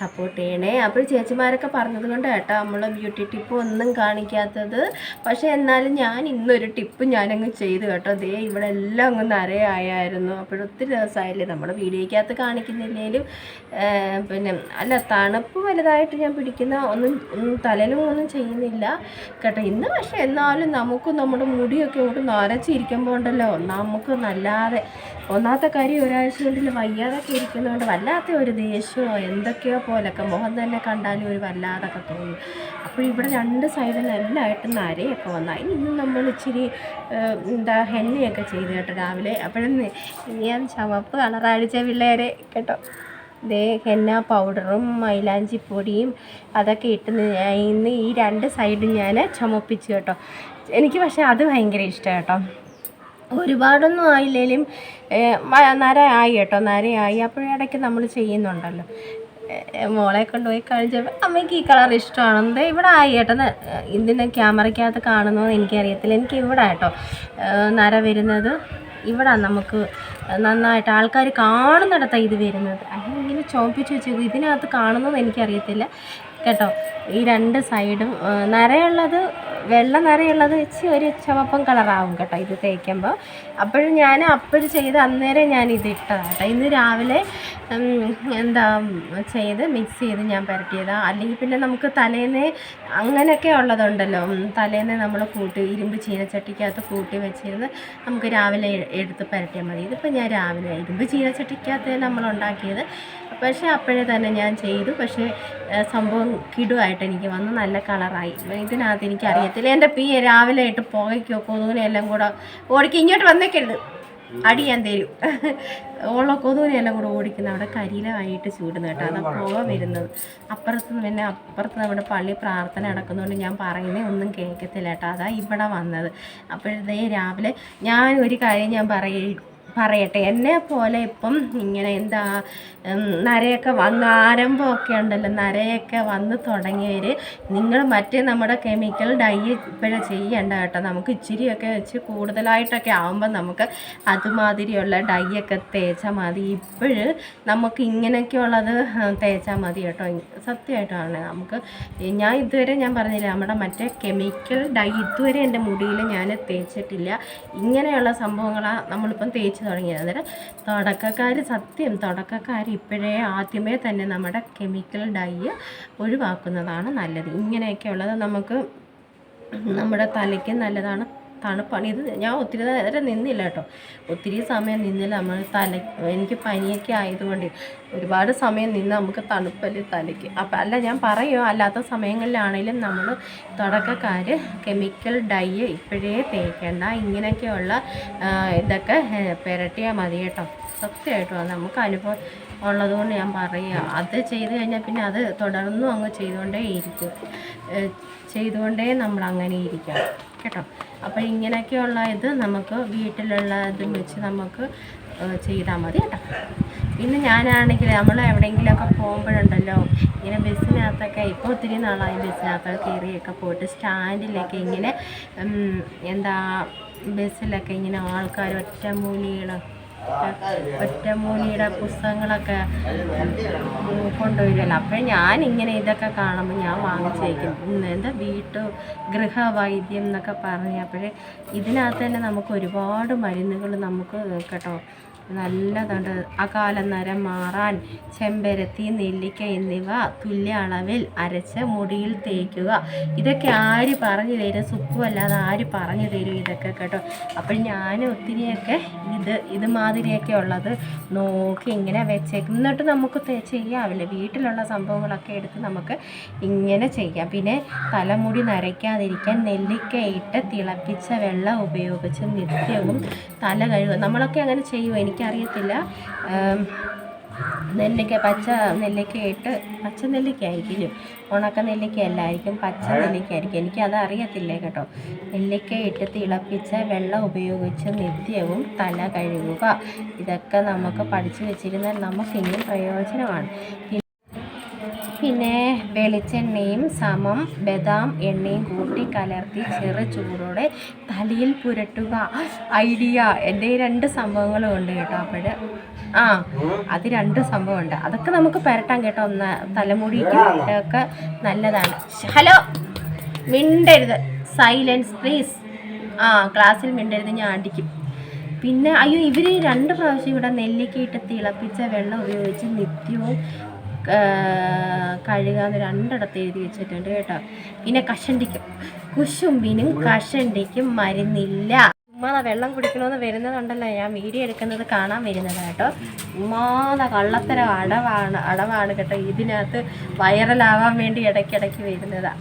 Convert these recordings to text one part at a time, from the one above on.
Support ചെയ്യണേ. അപ്പോൾ ചേച്ചിമാരൊക്കെ പറഞ്ഞത് കൊണ്ട് കേട്ടോ നമ്മൾ ബ്യൂട്ടി ടിപ്പ് ഒന്നും കാണിക്കാത്തത്. പക്ഷേ എന്നാലും ഞാൻ ഇന്നൊരു ടിപ്പ് ഞാനങ്ങ് ചെയ്തു കേട്ടോ. ദേ ഇവിടെ എല്ലാം അങ്ങ് നരയായിരുന്നു അപ്പോഴൊത്തിരി ദിവസമായില്ലേ നമ്മുടെ വീഡിയോയ്ക്കകത്ത് കാണിക്കുന്നില്ലെങ്കിലും പിന്നെ അല്ല തണുപ്പ് വലുതായിട്ട് ഞാൻ പിടിക്കുന്ന ഒന്നും ഒന്നും തലയിലും ഒന്നും ചെയ്യുന്നില്ല കേട്ടോ. ഇന്ന് പക്ഷേ എന്നാലും നമുക്ക് നമ്മുടെ മുടിയൊക്കെ ഇങ്ങോട്ട് നരച്ചിരിക്കുമ്പോൾ ഉണ്ടല്ലോ നമുക്ക് നല്ലാതെ ഒന്നാമത്തെ കാര്യം ഒരാഴ്ച കൊണ്ടിൽ വയ്യാതൊക്കെ ഇരിക്കുന്നതുകൊണ്ട് വല്ലാത്ത ഒരു ദേഷ്യമോ എന്തൊക്കെയോ പോലൊക്കെ മുഖം തന്നെ കണ്ടാലും ഒരു വല്ലാതൊക്കെ തോന്നും. അപ്പോൾ ഇവിടെ രണ്ട് സൈഡിലെല്ലായിട്ടും നരയൊക്കെ നരയൊക്കെ വന്നാൽ ഇന്ന് നമ്മൾ ഇച്ചിരി എന്താ ഹെന്നയൊക്കെ ചെയ്ത് കേട്ടോ രാവിലെ. അപ്പോഴും ഞാൻ ചുവപ്പ് കളറടിച്ച പിള്ളേരെ കേട്ടോ. ദേ ഹെന്ന പൗഡറും മൈലാഞ്ചി പൊടിയും അതൊക്കെ ഇട്ട് ഇന്ന് ഈ രണ്ട് സൈഡും ഞാൻ ചുമപ്പിച്ചു കേട്ടോ. എനിക്ക് പക്ഷേ അത് ഭയങ്കര ഇഷ്ടം കേട്ടോ. ഒരുപാടൊന്നും മ- നര ആയി കേട്ടോ നരയായി. അപ്പോഴിടയ്ക്ക് നമ്മൾ ചെയ്യുന്നുണ്ടല്ലോ. മോളെ കൊണ്ടുപോയി കാണിച്ചപ്പോൾ അമ്മയ്ക്ക് ഈ കളർ ഇഷ്ടമാണെന്ന് ഇവിടെ ആയി കേട്ടോ. ഇതിന് ക്യാമറയ്ക്കകത്ത് കാണുന്നതെന്ന് എനിക്കറിയത്തില്ല. എനിക്ക് ഇവിടെ കേട്ടോ നര വരുന്നത്. ഇവിടെ നമുക്ക് നന്നായിട്ട് ആൾക്കാർ കാണുന്നിടത്താണ് ഇത് വരുന്നത്. അങ്ങനെ ഇങ്ങനെ ചോപ്പിച്ച് വെച്ചേക്കും. ഇതിനകത്ത് കാണുന്നതെന്ന് എനിക്കറിയത്തില്ല. കേട്ടോ? ഈ രണ്ട് സൈഡും നിറയുള്ളത് വെള്ള നിറയുള്ളത് വെച്ച് ഒരു ചുവപ്പം കളറാവും കേട്ടോ ഇത് തേക്കുമ്പോൾ അപ്പോഴും ഞാൻ അപ്പോഴും ചെയ്ത് അന്നേരം ഞാൻ ഇത് ഇട്ടതാണ് കേട്ടോ. ഇന്ന് രാവിലെ എന്താ ചെയ്ത് മിക്സ് ചെയ്ത് ഞാൻ പരട്ടിയതാണ് അല്ലെങ്കിൽ പിന്നെ നമുക്ക് തലേന്ന് അങ്ങനെയൊക്കെ ഉള്ളതുണ്ടല്ലോ. തലേന്ന് നമ്മൾ കൂട്ടി ഇരുമ്പ് ചീനച്ചട്ടിക്കകത്ത് കൂട്ടി വെച്ചിരുന്ന് നമുക്ക് രാവിലെ എടുത്ത് പരട്ടിയാൽ മതി. ഇതിപ്പോൾ ഞാൻ രാവിലെ ഇരുമ്പ് ചീനച്ചട്ടിക്കകത്ത് നമ്മൾ ഉണ്ടാക്കിയത്. പക്ഷേ അപ്പോഴേ തന്നെ ഞാൻ ചെയ്തു. പക്ഷേ സംഭവം കിടുവായിട്ട് എനിക്ക് വന്നു നല്ല കളറായി. ഇതിനകത്ത് എനിക്ക് അറിയത്തില്ല എന്റെ പി രാവിലെ ആയിട്ട് പുകയ്ക്കോ കൊതുകിനെ എല്ലാം കൂടെ ഓടിക്ക്. ഇങ്ങോട്ട് വന്നേക്കരുത് അടി ഞാൻ തരും. ഉള്ള കൊതുകിനെല്ലാം കൂടെ ഓടിക്കുന്ന അവിടെ കരിയിലായിട്ട് ചൂടുന്നു കേട്ടോ. അതാ പുക വരുന്നത്. അപ്പുറത്ത് പിന്നെ അപ്പുറത്ത് നമ്മുടെ പള്ളി പ്രാർത്ഥന നടക്കുന്നതുകൊണ്ട് ഞാൻ പറയുന്നേ ഒന്നും കേൾക്കത്തില്ല കേട്ടോ. അതാ ഇവിടെ വന്നത്. അപ്പോഴത്തേ രാവിലെ ഞാൻ ഒരു കാര്യം ഞാൻ പറയും പറയട്ടെ. എന്നെ പോലെ ഇപ്പം ഇങ്ങനെ എന്താ നരയൊക്കെ വന്ന് ആരംഭമൊക്കെ ഉണ്ടല്ലോ. നരയൊക്കെ വന്ന് തുടങ്ങിയവർ നിങ്ങൾ മറ്റേ നമ്മുടെ കെമിക്കൽ ഡൈ ഇപ്പോഴും ചെയ്യേണ്ട കേട്ടോ. നമുക്ക് ഇച്ചിരിയൊക്കെ വെച്ച് കൂടുതലായിട്ടൊക്കെ ആകുമ്പോൾ നമുക്ക് അതുമാതിരിയുള്ള ഡൈയൊക്കെ തേച്ചാൽ മതി. ഇപ്പോഴ് നമുക്ക് ഇങ്ങനെയൊക്കെയുള്ളത് തേച്ചാൽ മതി കേട്ടോ. സത്യമായിട്ടാണ്. നമുക്ക് ഞാൻ ഇതുവരെ ഞാൻ പറഞ്ഞില്ല നമ്മുടെ മറ്റേ കെമിക്കൽ ഡൈ ഇതുവരെ എന്റെ മുടിയിൽ ഞാൻ തേച്ചിട്ടില്ല. ഇങ്ങനെയുള്ള സംഭവങ്ങളാണ് നമ്മളിപ്പം തേച്ച് തുടങ്ങിയത്. അന്നേരം തുടക്കക്കാർ സത്യം തുടക്കക്കാർ ഇപ്പോഴേ ആദ്യമേ തന്നെ നമ്മുടെ കെമിക്കൽ ഡൈ ഒഴിവാക്കുന്നതാണ് നല്ലത്. ഇങ്ങനെയൊക്കെ ഉള്ളത് നമുക്ക് നമ്മുടെ തലയ്ക്ക് നല്ലതാണ്. തണുപ്പാണ്. ഇത് ഞാൻ ഒത്തിരി നേരം നിന്നില്ല കേട്ടോ. ഒത്തിരി സമയം നിന്നില്ല. നമ്മൾ തല എനിക്ക് പനിയൊക്കെ ആയതുകൊണ്ട് ഒരുപാട് സമയം നിന്ന് നമുക്ക് തണുപ്പല്ലേ തലയ്ക്ക്. അപ്പം അല്ല ഞാൻ പറയുമോ അല്ലാത്ത സമയങ്ങളിലാണെങ്കിലും നമ്മൾ തുടക്കക്കാർ കെമിക്കൽ ഡൈ ഇപ്പോഴേ തേക്കേണ്ട. ഇങ്ങനെയൊക്കെയുള്ള ഇതൊക്കെ പുരട്ടിയാൽ മതി കേട്ടോ. സത്യമായിട്ടും നമുക്ക് അനുഭവം ഉള്ളതുകൊണ്ട് ഞാൻ പറയുക അത് ചെയ്ത് കഴിഞ്ഞാൽ പിന്നെ അത് തുടർന്നും അങ്ങ് ചെയ്തുകൊണ്ടേ ഇരിക്കും. ചെയ്തുകൊണ്ടേ നമ്മൾ അങ്ങനെ ഇരിക്കാം. കേട്ടോ. അപ്പോൾ ഇങ്ങനെയൊക്കെയുള്ള ഇത് നമുക്ക് വീട്ടിലുള്ള ഇതും വെച്ച് നമുക്ക് ചെയ്താൽ മതി കേട്ടോ. പിന്നെ ഞാനാണെങ്കിൽ നമ്മൾ എവിടെയെങ്കിലുമൊക്കെ പോകുമ്പോഴുണ്ടല്ലോ ഇങ്ങനെ ബസ്സിനകത്തൊക്കെ ഇപ്പോൾ ഒത്തിരി നാളായി ബസ്സിനകത്തൊക്കെ കയറിയൊക്കെ പോയിട്ട് സ്റ്റാൻഡിലൊക്കെ ഇങ്ങനെ എന്താ ബസ്സിലൊക്കെ ഇങ്ങനെ ആൾക്കാർ ഒറ്റമൂലികൾ ഒറ്റമൂലിയുടെ പുസ്തകങ്ങളൊക്കെ കൊണ്ടുവരുമല്ലോ അപ്പോൾ ഞാൻ ഇങ്ങനെ ഇതൊക്കെ കാണുമ്പോൾ ഞാൻ വാങ്ങിച്ചേക്കും. എന്താ വീട്ടു ഗൃഹവൈദ്യം എന്നൊക്കെ പറഞ്ഞപ്പോഴേ ഇതിനകത്ത് തന്നെ നമുക്ക് ഒരുപാട് മരുന്നുകൾ നമുക്ക് കേട്ടോ നല്ലതുണ്ട് അകാല നരം മാറാൻ ചെമ്പരത്തി നെല്ലിക്ക എന്നിവ തുല്യ അളവിൽ അരച്ച് മുടിയിൽ തേക്കുക. ഇതൊക്കെ ആര് പറഞ്ഞു തരും? അല്ലാതെ ആര് പറഞ്ഞു തരും ഇതൊക്കെ കേട്ടോ? അപ്പോൾ ഞാൻ ഒത്തിരിയൊക്കെ ഇത് ഇതുമാതിരിയൊക്കെ ഉള്ളത് നോക്കി ഇങ്ങനെ വെച്ചേക്കും. എന്നിട്ട് നമുക്ക് ചെയ്യാവില്ല. വീട്ടിലുള്ള സംഭവങ്ങളൊക്കെ എടുത്ത് നമുക്ക് ഇങ്ങനെ ചെയ്യാം. പിന്നെ തലമുടി നരയ്ക്കാതിരിക്കാൻ നെല്ലിക്ക ഇട്ട് തിളപ്പിച്ച വെള്ളം ഉപയോഗിച്ച് നിത്യവും തല കഴുകുക. നമ്മളൊക്കെ അങ്ങനെ ചെയ്യുമോ? എനിക്കറിയത്തില്ല നെല്ലിക്ക പച്ച നെല്ലിക്ക ഇട്ട് പച്ച നെല്ലിക്ക ആയിരിക്കും ഉണക്ക നെല്ലിക്ക അല്ലായിരിക്കും പച്ച നെല്ലിക്ക ആയിരിക്കും എനിക്ക് അത് അറിയത്തില്ല കേട്ടോ. നെല്ലിക്ക ഇട്ട് തിളപ്പിച്ച വെള്ളം ഉപയോഗിച്ച് നിത്യവും തല കഴുകുക. ഇതൊക്കെ നമുക്ക് പഠിച്ചു വെച്ചിരുന്നാൽ നമുക്ക് ഇനിയും പ്രയോജനമാണ്. പിന്നെ വെളിച്ചെണ്ണയും സമം ബദാം എണ്ണയും കൂട്ടി കലർത്തി ചെറു ചൂടോടെ തലയിൽ പുരട്ടുക. ഐഡിയ. എന്റെ ഈ രണ്ട് സംഭവങ്ങളും ഉണ്ട് കേട്ടോ. അപ്പോൾ ആ അത് രണ്ട് സംഭവമുണ്ട്. അതൊക്കെ നമുക്ക് പരട്ടാം കേട്ടോ. ഒന്ന് തലമുടിക്കൊക്കെ നല്ലതാണ്. ഹലോ. മിണ്ടരുത്. Silence please. ആ ക്ലാസ്സിൽ മിണ്ടരുത്. ഞാൻ അടിക്കും. പിന്നെ അയ്യോ ഇവർ രണ്ട് പ്രാവശ്യം ഇവിടെ നെല്ലിക്കയിട്ട് തിളപ്പിച്ച വെള്ളം ഉപയോഗിച്ച് നിത്യവും കഴുകാന്ന് രണ്ടിടത്ത് എഴുതി വെച്ചിട്ടുണ്ട് കേട്ടോ. പിന്നെ കഷണ്ടിക്കും. കുശുമ്പിനും കഷണ്ടിക്കും മരുന്നില്ല. ഉമ്മാതെ വെള്ളം കുടിക്കണമെന്ന് വരുന്നതുണ്ടല്ലോ. ഞാൻ വീഡിയോ എടുക്കുന്നത് കാണാൻ വരുന്നത് കേട്ടോ. ഉമ്മാതെ കള്ളത്തരം അടവാണ് അടവാണ് കേട്ടോ. ഇതിനകത്ത് വൈറലാവാൻ വേണ്ടി ഇടയ്ക്കിടയ്ക്ക് വരുന്നതാണ്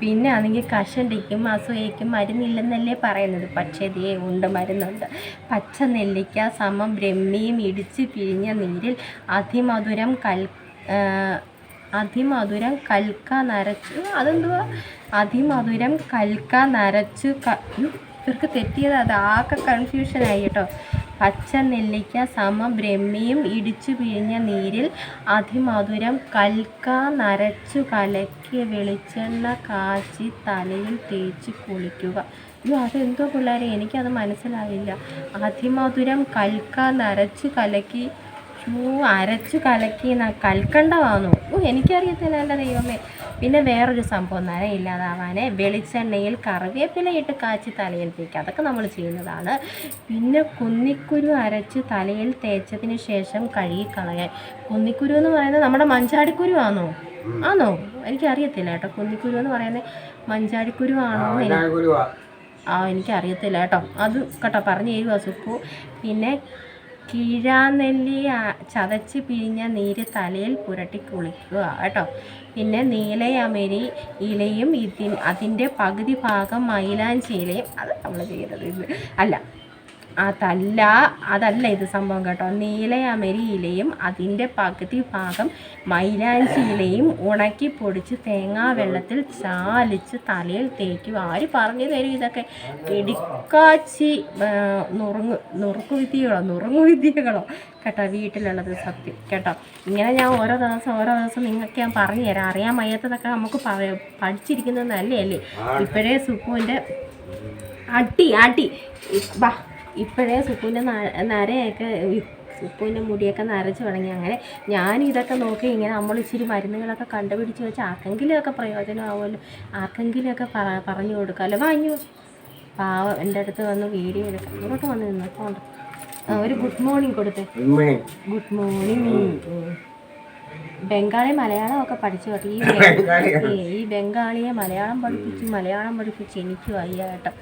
പിന്നെ ആണെങ്കിൽ കഷണ്ടിക്കും അസൂയയ്ക്കും മരുന്നില്ലെന്നല്ലേ പറയുന്നത്. പക്ഷേ ദേ ഉണ്ട് മരുന്നുണ്ട്. പച്ച നെല്ലിക്ക സമം ബ്രഹ്മിയും ഇടിച്ച് പിഴിഞ്ഞ നീരിൽ അതിമധുരം കൽ അതിമധുരം കൽക്ക നരച്ച്. അതെന്തുവാ? അതിമധുരം കൽക്ക നരച്ച് ഇവർക്ക് തെറ്റിയത്. അത് ആകെ കൺഫ്യൂഷനായി കേട്ടോ. പച്ച നെല്ലിക്ക സമ ബ്രഹ്മിയും ഇടിച്ചു പിഴിഞ്ഞ നീരിൽ അതിമധുരം കൽക്ക നരച്ചു കലക്കി വെളിച്ചെണ്ണ കാച്ചി തലയിൽ തേച്ച് കുളിക്കുക. അയ്യോ അതെന്തോ പിള്ളേരെ എനിക്കത് മനസ്സിലായില്ല. അതിമധുരം കൽക്ക നരച്ചു കലക്കി അരച്ചു കലക്കി കൽക്കണ്ടവാന്നോ ഓ എനിക്കറിയത്തില്ല എന്റെ ദൈവമേ. പിന്നെ വേറൊരു സംഭവം നര ഇല്ലാതാവാനെ വെളിച്ചെണ്ണയിൽ കറിവേപ്പില ഇട്ട് കാച്ചി തലയിൽ തേക്കുക. അതൊക്കെ നമ്മൾ ചെയ്യുന്നതാണ്. പിന്നെ കുന്നിക്കുരു അരച്ച് തലയിൽ തേച്ചതിന് ശേഷം കഴുകിക്കളയാൻ കുന്നിക്കുരു എന്ന് പറയുന്നത് നമ്മുടെ മഞ്ചാടിക്കുരു ആണോ ആണോ എനിക്കറിയത്തില്ല കേട്ടോ. കുന്നിക്കുരു എന്ന് പറയുന്നത് മഞ്ചാടിക്കുരു ആണോ ആ. എനിക്കറിയത്തില്ല കേട്ടോ. അത് കേട്ടോ പറഞ്ഞു തരുക സുപ്പു. പിന്നെ കിഴാനെല്ലി ചതച്ച് പിഴിഞ്ഞ നീര് തലയിൽ പുരട്ടി കുളിക്കുക കേട്ടോ. പിന്നെ നീലയമരി ഇലയും ഇതിൻ അതിന്റെ പകുതി ഭാഗം മൈലാഞ്ചി ഇലയും അത് നമ്മൾ ചെയ്യുന്നത് അല്ല അതല്ല അതല്ല ഇത് സംഭവം കേട്ടോ. നീലയമരി ഇലയും അതിന്റെ പകുതി ഭാഗം മൈലാഞ്ചി ഇലയും ഉണക്കി പൊടിച്ച് തേങ്ങാ വെള്ളത്തിൽ ചാലിച്ച് തലയിൽ തേക്കുക. ആര് പറഞ്ഞു തരും ഇതൊക്കെ? ഇടിക്കാച്ചി നുറുങ്ങു നുറുക്കു വിദ്യകളോ നുറുങ്ങു വിദ്യകളോ? കേട്ടോ വീട്ടിലുള്ളത് സത്യം. കേട്ടോ ഇങ്ങനെ ഞാൻ ഓരോ ദിവസം ഓരോ ദിവസം നിങ്ങൾക്ക് ഞാൻ പറഞ്ഞു തരാം. അറിയാൻ വയ്യാത്തതൊക്കെ നമുക്ക് പഠിച്ചിരിക്കുന്നത് നല്ലതല്ലേ ഇപ്പോഴേ സുപ്പുവിന്റെ അടി അട്ടി ഇ- ബാ ഇപ്പോഴേ സുപ്പുവിന്റെ നരയൊക്കെ ഈ സുപ്പുവിന്റെ മുടിയൊക്കെ നരച്ച് തുടങ്ങി. അങ്ങനെ ഞാൻ ഇതൊക്കെ നോക്കി ഇങ്ങനെ നമ്മൾ ഇച്ചിരി മരുന്നുകളൊക്കെ കണ്ടുപിടിച്ച് വെച്ച് ആർക്കെങ്കിലുമൊക്കെ പ്രയോജനമാവുമല്ലോ. ആർക്കെങ്കിലുമൊക്കെ പറ പറഞ്ഞു കൊടുക്കാമല്ലോ. വാങ്ങി പാവം എന്റെ അടുത്ത് വന്ന് വീഡിയോ എടുക്കാം. ഇങ്ങോട്ട് വന്ന് നിന്ന്. പോണ്ട ഒരു ഗുഡ് മോർണിംഗ് കൊടുത്തേ. Good morning. ബംഗാളി മലയാളം ഒക്കെ പഠിച്ചു കേട്ടോ. ഈ. ഈ ബംഗാളിയെ മലയാളം പഠിപ്പിച്ച് മലയാളം പഠിപ്പിച്ച് എനിക്ക് വയ്യ കേട്ടോ.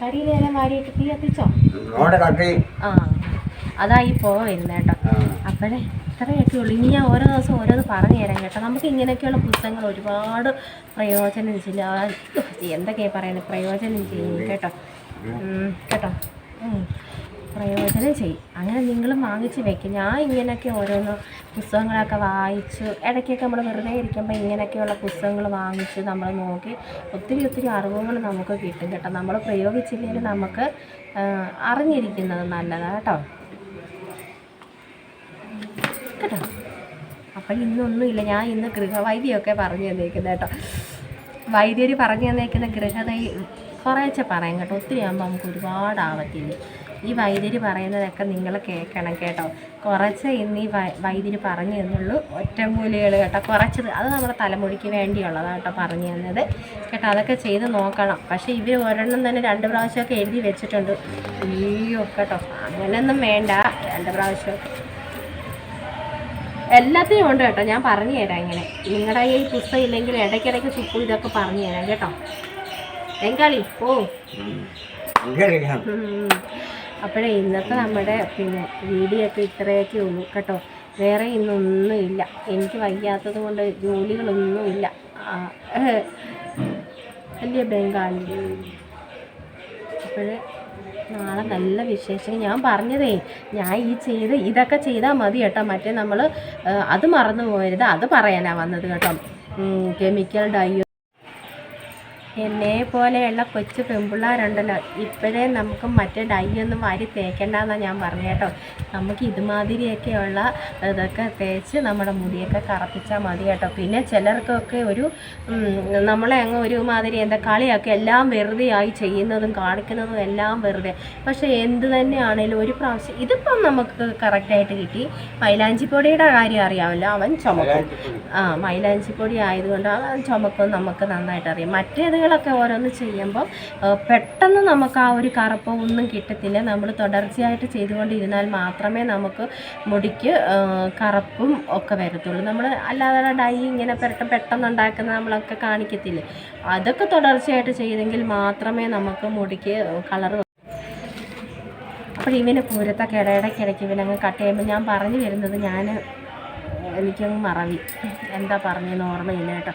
കരിയിലെല്ലാം വാരിയിട്ട് തീ കത്തിച്ചോ? നോടെ കട്ടി ആ അതാ ഈ പോവുന്നത് കേട്ടോ. അപ്പോഴേ ഇത്രയൊക്കെ ഉള്ളൂ. ഇനി ഞാൻ ഓരോ ദിവസം ഓരോന്ന് പറഞ്ഞു തരാം കേട്ടോ. നമുക്ക് ഇങ്ങനെയൊക്കെയുള്ള പുസ്തകങ്ങൾ ഒരുപാട് പ്രയോജനം ചെയ്യില്ല എന്തൊക്കെയാണ് പറയുന്നത് പ്രയോജനം ചെയ്യും കേട്ടോ. കേട്ടോ. ഉം. പ്രയോജനം ചെയ്യും. അങ്ങനെ നിങ്ങളും വാങ്ങിച്ച് വെക്കും. ഞാൻ ഇങ്ങനെയൊക്കെ ഓരോന്ന് പുസ്തകങ്ങളൊക്കെ വായിച്ച് ഇടയ്ക്കൊക്കെ നമ്മൾ വെറുതെ ഇരിക്കുമ്പോൾ ഇങ്ങനെയൊക്കെയുള്ള പുസ്തകങ്ങൾ വാങ്ങിച്ച് നമ്മൾ നോക്കി ഒത്തിരി ഒത്തിരി അറിവുകൾ നമുക്ക് കിട്ടും കേട്ടോ. നമ്മൾ പ്രയോഗിച്ചില്ലെങ്കിൽ നമുക്ക് അറിഞ്ഞിരിക്കുന്നത് നല്ലതാണ് കേട്ടോ. കേട്ടോ? അപ്പം ഇന്നൊന്നുമില്ല ഞാൻ ഇന്ന് ഗൃഹവൈദ്യമൊക്കെ പറഞ്ഞു തന്നേക്കുന്നത് കേട്ടോ. വൈദ്യർ പറഞ്ഞു തന്നേക്കുന്ന ഗൃഹതൈ കുറേശ്ശെ പറയാം കേട്ടോ. ഒത്തിരി ആകുമ്പോൾ നമുക്ക് ഒരുപാട് ആവത്തില്ല. ഈ വൈദ്യർ പറയുന്നതൊക്കെ നിങ്ങൾ കേൾക്കണം കേട്ടോ. കുറച്ച് ഇന്ന് ഈ വൈദ്യര് പറഞ്ഞു തന്നുള്ളൂ. ഒറ്റമൂലികൾ കേട്ടോ. കുറച്ചത് അത് നമ്മുടെ തലമുടിക്ക് വേണ്ടിയുള്ളതാണ് കേട്ടോ പറഞ്ഞു തന്നത്. കേട്ടോ അതൊക്കെ ചെയ്ത് നോക്കണം. പക്ഷേ ഇവർ ഒരെണ്ണം തന്നെ രണ്ട് പ്രാവശ്യമൊക്കെ എഴുതി വെച്ചിട്ടുണ്ട്. അയ്യോ കേട്ടോ. അങ്ങനെയൊന്നും വേണ്ട. രണ്ട് പ്രാവശ്യം എല്ലാത്തിനും ഉണ്ട് കേട്ടോ. ഞാൻ പറഞ്ഞു തരാം ഇങ്ങനെ. നിങ്ങളുടെ ഈ പുസ്തകം ഇല്ലെങ്കിൽ ഇടയ്ക്കിടയ്ക്ക് സുപ്പു ഇതൊക്കെ പറഞ്ഞു തരാം കേട്ടോ. ബംഗാളി ഓ അപ്പോഴേ ഇന്നത്തെ നമ്മുടെ പിന്നെ വീഡിയോ ഒക്കെ ഇത്രയൊക്കെ ഉള്ളൂ കേട്ടോ. വേറെ ഇന്നൊന്നുമില്ല. എനിക്ക് വയ്യാത്തത് കൊണ്ട് ജോലികളൊന്നും ഇല്ല ആ, ഏഹ്, വലിയ ബംഗാളി? അപ്പോഴേ നാളെ നല്ല വിശേഷം. ഞാൻ പറഞ്ഞതേ ഞാൻ ഈ ചെയ്ത് ഇതൊക്കെ ചെയ്താൽ മതി കേട്ടോ. മറ്റേ നമ്മൾ അത് മറന്നു പോകരുത്. അത് പറയാനാണ് വന്നത് കേട്ടോ. കെമിക്കൽ ഡൈ എന്നെ പോലെയുള്ള കൊച്ചു പെൺപിള്ളേരുണ്ടല്ലോ ഇപ്പോഴേ നമുക്ക് മറ്റേ ഡൈ ഒന്നും വാരി തേക്കണ്ടെന്നാണ് ഞാൻ പറഞ്ഞു കേട്ടോ. നമുക്ക് ഇതുമാതിരിയൊക്കെയുള്ള ഇതൊക്കെ തേച്ച് നമ്മുടെ മുടിയൊക്കെ കറപ്പിച്ചാൽ മതി കേട്ടോ. പിന്നെ ചിലർക്കൊക്കെ ഒരു നമ്മളെ അങ്ങ് ഒരുമാതിരി എന്താ കളിയൊക്കെ എല്ലാം വെറുതെ ആയി ചെയ്യുന്നതും കാണിക്കുന്നതും എല്ലാം വെറുതെ. പക്ഷേ എന്ത് തന്നെയാണേലും ഒരു പ്രാവശ്യം ഇതിപ്പം നമുക്ക് കറക്റ്റായിട്ട് കിട്ടി. മൈലാഞ്ചി പൊടിയുടെ കാര്യം അറിയാമല്ലോ അവൻ ചുമക്കും. ആ മൈലാഞ്ചി പൊടി ആയതുകൊണ്ട് അവൻ ചുമക്കും നമുക്ക് നന്നായിട്ട് അറിയാം. മറ്റേതുകളൊക്കെ ഓരോന്ന് ചെയ്യുമ്പോൾ പെട്ടെന്ന് നമുക്ക് ആ ഒരു കറുപ്പ് ഒന്നും കിട്ടത്തില്ല. നമ്മൾ തുടർച്ചയായിട്ട് ചെയ്തുകൊണ്ടിരുന്നാൽ മാത്രമേ നമുക്ക് മുടിക്ക് കറുപ്പും ഒക്കെ വരത്തുള്ളൂ. നമ്മൾ അല്ലാതെ ഡൈ ഇങ്ങനെ പെട്ടെന്ന് പെട്ടെന്ന് ഉണ്ടാക്കുന്ന നമ്മളൊക്കെ കാണിക്കത്തില്ലേ? അതൊക്കെ തുടർച്ചയായിട്ട് ചെയ്തെങ്കിൽ മാത്രമേ നമുക്ക് മുടിക്ക് കളർ അപ്പോൾ ഇവന് പൂരത്തൊക്കെ ഇടയിടയ്ക്കിടയ്ക്ക് ഇവനങ്ങ് കട്ട് ചെയ്യുമ്പോൾ ഞാൻ പറഞ്ഞു വരുന്നത് ഞാൻ എനിക്കങ്ങ് മറവി. എന്താ പറഞ്ഞതെന്ന് ഓർമ്മയില്ല കേട്ടോ.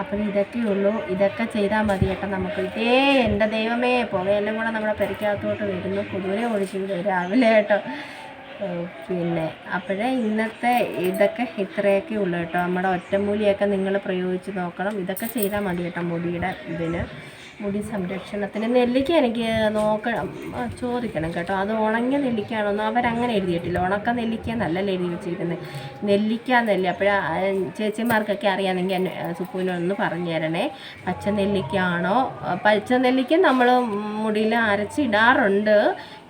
അപ്പം ഇതൊക്കെ ഉള്ളൂ. ഇതൊക്കെ ചെയ്താൽ മതി കേട്ടോ നമുക്ക്. ഇതേ എന്റെ ദൈവമേ പുകയെല്ലാം കൂടെ നമ്മുടെ പെരിക്കകത്തോട്ട് വരുന്നു. കുതിരെ ഒഴിച്ചു വിടും രാവിലെ കേട്ടോ. പിന്നെ അപ്പോഴേ ഇന്നത്തെ ഇതൊക്കെ ഇത്രയൊക്കെ ഉള്ളൂ കേട്ടോ. നമ്മുടെ ഒറ്റമൂലിയൊക്കെ നിങ്ങൾ പ്രയോഗിച്ച് നോക്കണം. ഇതൊക്കെ ചെയ്താൽ മതി കേട്ടോ മുടിയുടെ ഇതിന്. മുടി സംരക്ഷണത്തിന് നെല്ലിക്ക എനിക്ക് നോക്കണം ചോദിക്കണം കേട്ടോ. അത് ഉണങ്ങിയ നെല്ലിക്കാണോന്ന് അവരങ്ങനെ എഴുതിയിട്ടില്ല. ഉണക്ക നെല്ലിക്ക എന്നല്ലല്ലോ എഴുതി വെച്ചിരിക്കുന്നത് നെല്ലിക്ക എന്നല്ലേ അപ്പോഴാ ചേച്ചിമാർക്കൊക്കെ അറിയാമെങ്കിൽ എന്നെ സുപ്പൂനൊന്ന് പറഞ്ഞു തരണേ. പച്ച നെല്ലിക്കയാണോ? ആ, പച്ച നെല്ലിക്ക നമ്മൾ മുടിയിൽ അരച്ചിടാറുണ്ട്.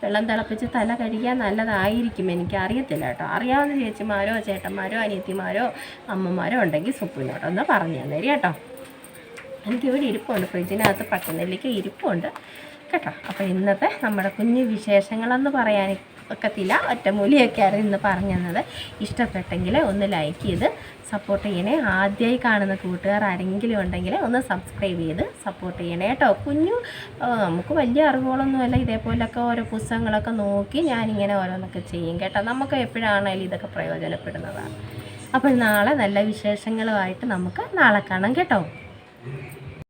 വെള്ളം തിളപ്പിച്ച് തല കഴുകിയാൽ നല്ലതായിരിക്കും. എനിക്ക് അറിയത്തില്ല കേട്ടോ. അറിയാവുന്ന ചേച്ചിമാരോ ചേട്ടന്മാരോ അനിയത്തിമാരോ അമ്മമാരോ ഉണ്ടെങ്കിൽ സുപ്പൂനോടൊന്ന് പറഞ്ഞു തന്നേരി കേട്ടോ. എനിക്കിവിടെ ഇരിപ്പുണ്ട്. ഫ്രിഡ്ജിനകത്ത് പട്ടുന്നില്ലേക്ക് ഇരിപ്പുണ്ട്. കേട്ടോ? അപ്പോൾ ഇന്നത്തെ നമ്മുടെ കുഞ്ഞു വിശേഷങ്ങളെന്ന് പറയാൻ ഒക്കത്തില്ല. ഒറ്റമൂലിയൊക്കെയാണ് ഇന്ന് പറഞ്ഞു തന്നത് ഇഷ്ടപ്പെട്ടെങ്കിൽ ഒന്ന് ലൈക്ക് ചെയ്ത് സപ്പോർട്ട് ചെയ്യണേ. ആദ്യമായി കാണുന്ന കൂട്ടുകാർ ആരെങ്കിലും ഉണ്ടെങ്കിൽ ഒന്ന് സബ്സ്ക്രൈബ് ചെയ്ത് സപ്പോർട്ട് ചെയ്യണേ. കേട്ടോ? കുഞ്ഞു നമുക്ക് വലിയ അറിവുകളൊന്നുമല്ല. ഇതേപോലൊക്കെ ഓരോ പുസ്തകങ്ങളൊക്കെ നോക്കി ഞാനിങ്ങനെ ഓരോന്നൊക്കെ ചെയ്യും. കേട്ടോ? നമുക്ക് എപ്പോഴാണേലും ഇതൊക്കെ പ്രയോജനപ്പെടുന്നതാണ്. അപ്പോൾ നാളെ നല്ല വിശേഷങ്ങളുമായിട്ട് നമുക്ക് നാളെ കാണാം. കേട്ടോ?